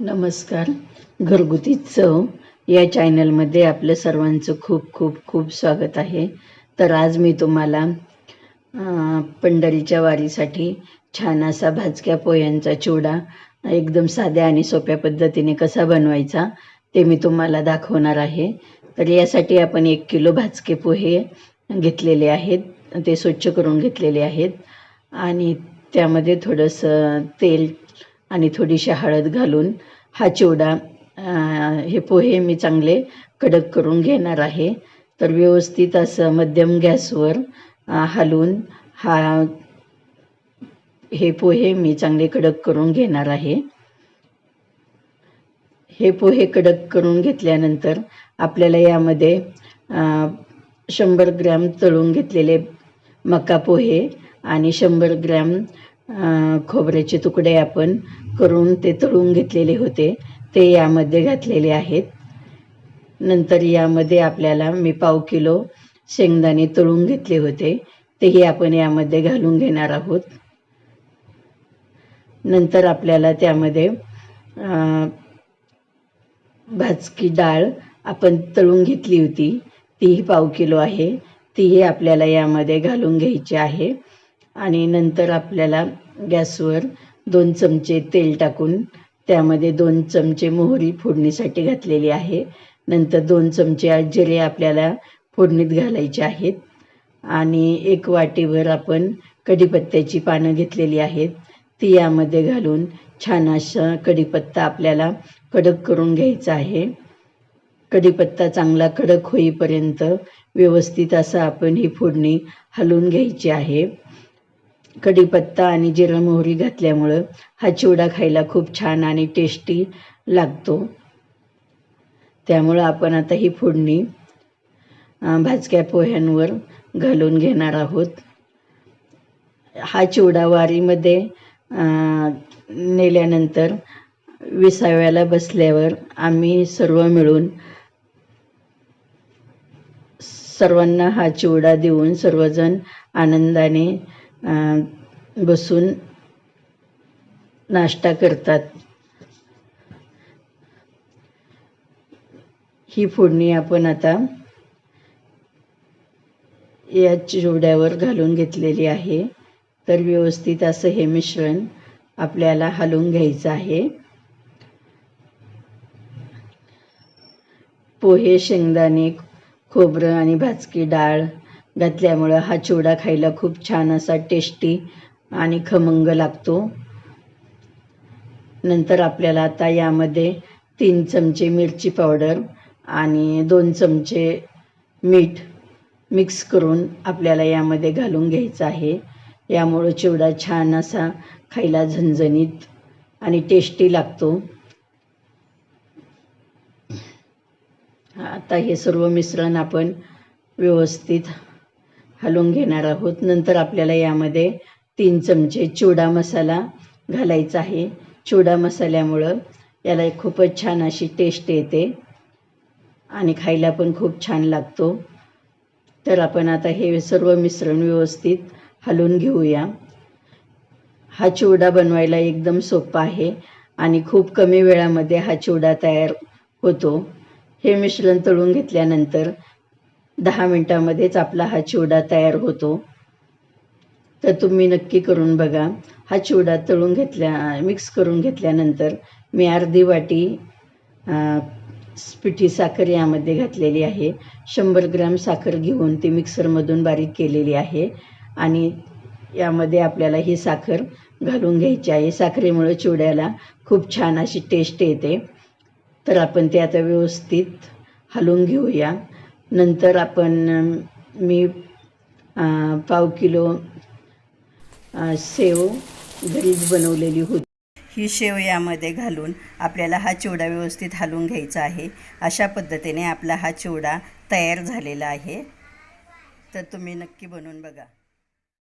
नमस्कार. घरगुती चव या चॅनलमध्ये आपलं सर्वांचं खूप खूप खूप स्वागत आहे. तर आज मी तुम्हाला पंढरीच्या वारीसाठी छान असा भाजक्या पोह्यांचा चिवडा एकदम साध्या आणि सोप्या पद्धतीने कसा बनवायचा ते मी तुम्हाला दाखवणार आहे. तर यासाठी आपण एक किलो भाजके पोहे घेतलेले आहेत. ते स्वच्छ करून घेतलेले आहेत. आणि त्यामध्ये थोडंसं तेल आणि थोडीशी हळद घालून हा चिवडा हे पोहे मी चांगले कडक करून घेणार आहे. तर व्यवस्थित असं मध्यम गॅसवर हलवून हा हे पोहे मी चांगले कडक करून घेणार आहे. हे पोहे कडक करून घेतल्यानंतर आपल्याला यामध्ये शंभर ग्रॅम तळून घेतलेले मका पोहे आणि शंभर ग्रॅम खोबऱ्याचे तुकडे आपण करून ते तळून घेतलेले होते. ते यामध्ये घातलेले आहेत. नंतर यामध्ये आपल्याला मी पाव किलो शेंगदाणे तळून घेतले होते. तेही आपण यामध्ये घालून घेणार आहोत. नंतर आपल्याला त्यामध्ये भाजकी डाळ आपण तळून घेतली होती. तीही पाव किलो आहे. तीही आपल्याला यामध्ये घालून घ्यायची आहे. आणि नंतर आपल्याला गॅसवर दोन चमचे तेल टाकून त्यामध्ये दोन चमचे मोहरी फोडणीसाठी घातलेली आहे. नंतर दोन चमचे जिरे आपल्याला फोडणीत घालायचे आहेत. आणि एक वाटीभर आपण कढीपत्त्याची पानं घेतलेली आहेत. ती यामध्ये घालून छान असा कढीपत्ता आपल्याला कडक करून घ्यायचा आहे. कढीपत्ता चांगला कडक होईपर्यंत व्यवस्थित असं आपण ही फोडणी हलवून घ्यायची आहे. कढीपत्ता आणि जिरा मोहरी घातल्यामुळं हा चिवडा खायला खूप छान आणि टेस्टी लागतो. त्यामुळं आपण आता ही फोडणी भाजक्या पोह्यांवर घालून घेणार आहोत. हा चिवडा वारीमध्ये अं, नेल्यानंतर विसाव्याला बसल्यावर आम्ही सर्व मिळून सर्वांना हा चिवडा देऊन सर्वजण आनंदाने बसून नाश्ता करतात. ही फोडणी आपण आता या चिवड्यावर घालून घेतलेली आहे. तर व्यवस्थित असं हे मिश्रण आपल्याला हलवून घ्यायचं आहे. पोहे शेंगदाणे खोबरं आणि भाजकी डाळ घातल्यामुळं हा चिवडा खायला खूप छान असा टेस्टी आणि खमंग लागतो. नंतर आपल्याला आता यामध्ये तीन चमचे मिरची पावडर आणि दोन चमचे मीठ मिक्स करून आपल्याला यामध्ये घालून घ्यायचं आहे. यामुळं चिवडा छान असा खायला झणझणीत आणि टेस्टी लागतो. आता हे सर्व मिश्रण आपण व्यवस्थित हलवून घेणार आहोत. नंतर आपल्याला यामध्ये तीन चमचे चिवडा मसाला घालायचा आहे. चिवडा मसाल्यामुळं याला एक खूपच छान अशी टेस्ट येते आणि खायला पण खूप छान लागतो. तर आपण आता हे सर्व मिश्रण व्यवस्थित हलवून घेऊया. हा चिवडा बनवायला एकदम सोपा आहे आणि खूप कमी वेळामध्ये हा चिवडा तयार होतो. हे मिश्रण तळून घेतल्यानंतर दहा मिनटामध्येच आपला हा चिवडा तयार होतो. तर तुम्ही नक्की करून बघा. हा चिवडा तळून घेतल्या मिक्स करून घेतल्यानंतर मी अर्धी वाटी पिठी साखर यामध्ये घातलेली आहे. शंभर ग्रॅम साखर घेऊन ती मिक्सरमधून बारीक केलेली आहे. आणि यामध्ये आपल्याला ही साखर घालून घ्यायची आहे. साखरेमुळे चिवड्याला खूप छान अशी टेस्ट येते. तर आपण ते आता व्यवस्थित हलवून घेऊया. नंतर आपण मी पाव किलो शेव सेव घरीच बनवलेली होती. ही शेव यामध्ये घालून आपल्याला हा चिवडा व्यवस्थित हलवून घ्यायचा आहे. अशा पद्धतीने आपला हा चिवडा तयार झालेला आहे. तर तुम्ही नक्की बनवून बघा.